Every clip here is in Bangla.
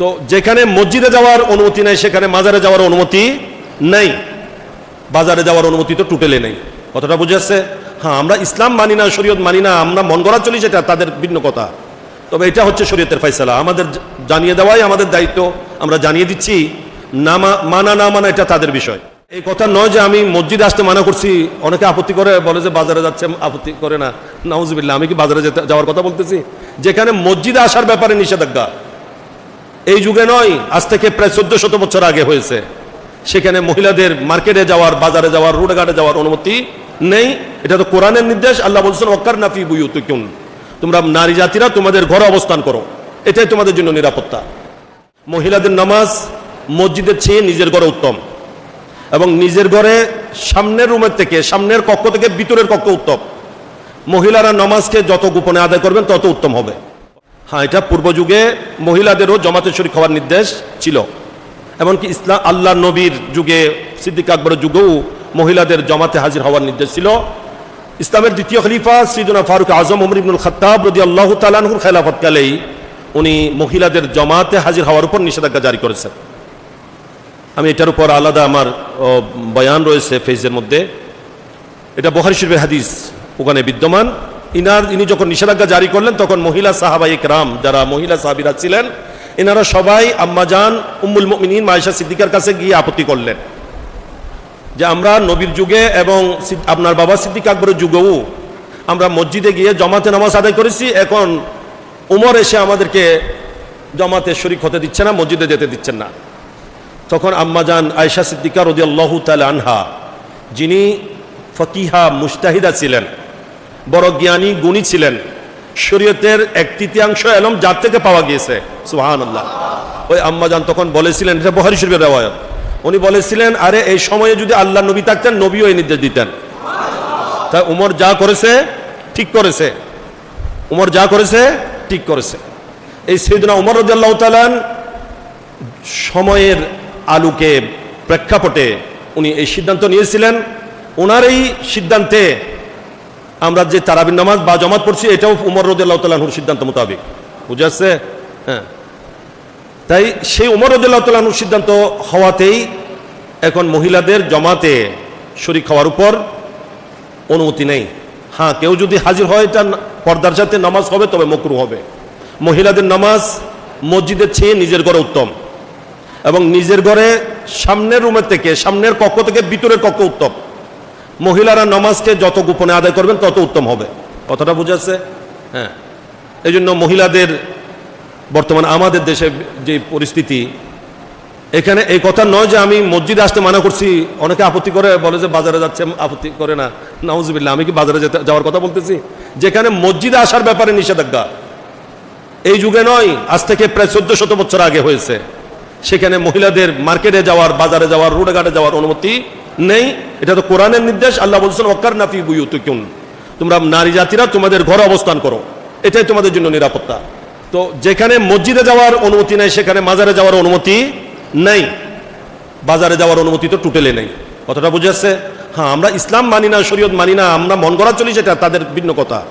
তো যেখানে মসজিদে যাওয়ার অনুমতি নেই, সেখানে মাজারে যাওয়ার অনুমতি নেই। বাজারে যাওয়ার অনুমতি তো টুটেলে নেই। কথাটা বুঝে আসছে? হ্যাঁ আমরা ইসলাম মানি না, শরীয়ত মানি না, আমরা মন গড়া চলি সেটা তাদের ভিন্ন কথা। তবে এটা হচ্ছে শরীয়তের ফয়সালা। আমাদের জানিয়ে দেওয়াই আমাদের দায়িত্ব, আমরা জানিয়ে দিচ্ছি, না মানা না মানা এটা তাদের বিষয়। এই কথা নয় যে আমি মসজিদে আসতে মানা করছি, অনেকে আপত্তি করে, বলে যে বাজারে যাচ্ছে, আপত্তি করে না। নাউজুবিল্লাহ, আমি কি বাজারে যাওয়ার কথা বলতেছি? যেখানে মসজিদে আসার ব্যাপারে নিষেধাজ্ঞা এই যুগে নয়, আজ থেকে প্রায় চোদ্দ শত বছর আগে হয়েছে। সেখানে মহিলাদের মার্কেটে যাওয়ার, বাজারে যাওয়ার রোডে ঘাটে যাওয়ার অনুমতি নেই। এটা তো কোরআনের নির্দেশ, আল্লাহ বলছেন অকার নাফি বুয়ুতুকুন। তোমরা নারী জাতিরা, তোমাদের ঘরে অবস্থান করো। এটাই তোমাদের জন্য নিরাপত্তা। মহিলাদের নামাজ মসজিদের চেয়ে নিজের ঘরে উত্তম। এবং নিজের ঘরে সামনের রুমের থেকে, সামনের কক্ষ থেকে ভিতরের কক্ষ উত্তম। মহিলারা নামাজকে যত গোপনে আদায় করবেন, তত উত্তম হবে। হ্যাঁ এটা পূর্ব যুগে মহিলাদেরও জমাতে শরীক হওয়ার নির্দেশ ছিল। এমনকি ইসলাম আল্লাহ নবীর যুগে, সিদ্দিক আকবরের যুগেও মহিলাদের জমাতে হাজির হওয়ার নির্দেশ ছিল। ইসলামের দ্বিতীয় খলিফা সৈদুনা ফারুক আজম উমর ইবনুল খত্তাব রদি আল্লাহ তালানহুর খেলাফতকালেই উনি মহিলাদের জমাতে হাজির হওয়ার উপর নিষেধাজ্ঞা জারি করেছেন। আমি এটার উপর আলাদা আমার বয়ান রয়েছে ফেজের মধ্যে। এটা বহারি শরীফের হাদিস, ওখানে বিদ্যমান। ইনার, ইনি যখন নিষেধাজ্ঞা জারি করলেন, তখন মহিলা সাহাবাই রাম যারা মহিলা সাহাবিরা ছিলেন এনারা সবাই আম্মাজান উম্মুল মুমিনিন, মায়েশা সিদ্দিকার কাছে গিয়ে আপত্তি করলেন। যে আমরা নবীর যুগে এবং আপনার বাবা সিদ্দিক আকবরের যুগেও আমরা মসজিদে গিয়ে জমাতে নামাজ আদায় করেছি, এখন উমর এসে আমাদেরকে জমাতে শরিক হতে দিচ্ছে না, মসজিদে যেতে দিচ্ছেন না। তখন আম্মাজান আয়সা সিদ্দিকা রদি আল্লাহ তাল আনহা, যিনি ফকিহা মুস্তাহিদা ছিলেন বড় জ্ঞানী গুণী ছিলেন। শরীয়তের এক তৃতীয়াংশ এলম যার থেকে পাওয়া গিয়েছে। সুহান আল্লাহ ওই আম্মাজান তখন বলেছিলেন, এটা বহারি শরীফের রেওয়ায়ত। উনি বলেছিলেন, আরে, এই সময়ে যদি আল্লাহ নবী থাকতেন, নবীও এই নির্দেশ দিতেন। তাই উমর যা করেছে, ঠিক করেছে। উমর যা করেছে, ঠিক করেছে। এই সৈদনা উমর রদিয়াল্লাহ তালান সময়ের আলোকে প্রেক্ষাপটে উনি এই সিদ্ধান্ত নিয়েছিলেন। ওনার এই সিদ্ধান্তে আমরা যে তারাবিন নামাজ বা জমাত পড়ছি, এটাও উমর রদুল্লাহ তালাহুর সিদ্ধান্ত মোতাবেক। বুঝে আসছে? হ্যাঁ। তাই সেই উমর রদুল্লাহ তালাহুর সিদ্ধান্ত হওয়াতেই এখন মহিলাদের জমাতে শরিক হওয়ার উপর অনুমতি নেই। হ্যাঁ কেউ যদি হাজির হয়, এটা পর্দার সাথে নামাজ হবে, তবে মকরু হবে। মহিলাদের নামাজ মসজিদের চেয়ে নিজের ঘরে উত্তম। এবং নিজের ঘরে সামনের রুমের থেকে, সামনের কক্ষ থেকে ভিতরের কক্ষ উত্তম। মহিলারা নামাজকে যত গোপনে আদায় করবেন, তত উত্তম হবে। কথাটা বুঝাচ্ছে হ্যাঁ। এই জন্য মহিলাদের, বর্তমান আমাদের দেশে যে পরিস্থিতি, এখানে এই কথা নয় যে আমি মসজিদে আসতে মানা করছি, অনেকে আপত্তি করে, বলে যে বাজারে যাচ্ছে, আপত্তি করে না। নাউজুবিল্লাহ, আমি কি বাজারে যেতে, যাওয়ার কথা বলতেছি? যেখানে মসজিদে আসার ব্যাপারে নিষেধাজ্ঞা। এই যুগে নয়, আজ থেকে প্রায় চোদ্দ শত বছর আগে হয়েছে। সেখানে মহিলাদের মার্কেটে যাওয়ার, বাজারে যাওয়ার, রোডে ঘাটে যাওয়ার অনুমতি নেই, এটা তো কোরআনের নির্দেশ, আল্লাহ বলছেন অকার নাফি বুয়ুতুকুন তোমরা নারী জাতিরা তোমাদের ঘরে অবস্থান করো। এটাই তোমাদের জন্য নিরাপত্তা। তো যেখানে মসজিদে যাওয়ার অনুমতি নেই, সেখানে মাজারে যাওয়ার অনুমতি নেই। বাজারে যাওয়ার অনুমতি তো টুটেলে নেই। কথাটা বুঝে আসছে? হ্যাঁ আমরা ইসলাম মানি না, শরীয়ত মানি না, আমরা মন গড়া চলি সেটা তাদের ভিন্ন কথা।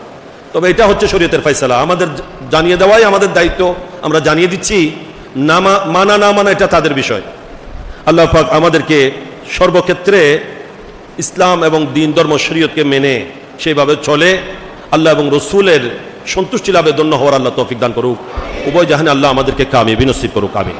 তবে এটা হচ্ছে শরীয়তের ফয়সালা। আমাদের জানিয়ে দেওয়াই আমাদের দায়িত্ব, আমরা জানিয়ে দিচ্ছি, না মানা না মানা এটা তাদের বিষয়। আল্লাহ আমাদেরকে সর্বক্ষেত্রে ইসলাম এবং দিন, ধর্ম, শরীয়তকে মেনে সেইভাবে চলে। আল্লাহ এবং রসুলের সন্তুষ্টি লাভে ধন্য হওয়ার আল্লাহ তৌফিক দান করুক। উভয় জাহানে আল্লাহ আমাদেরকে কামি বিনসিব করুক, আমিন।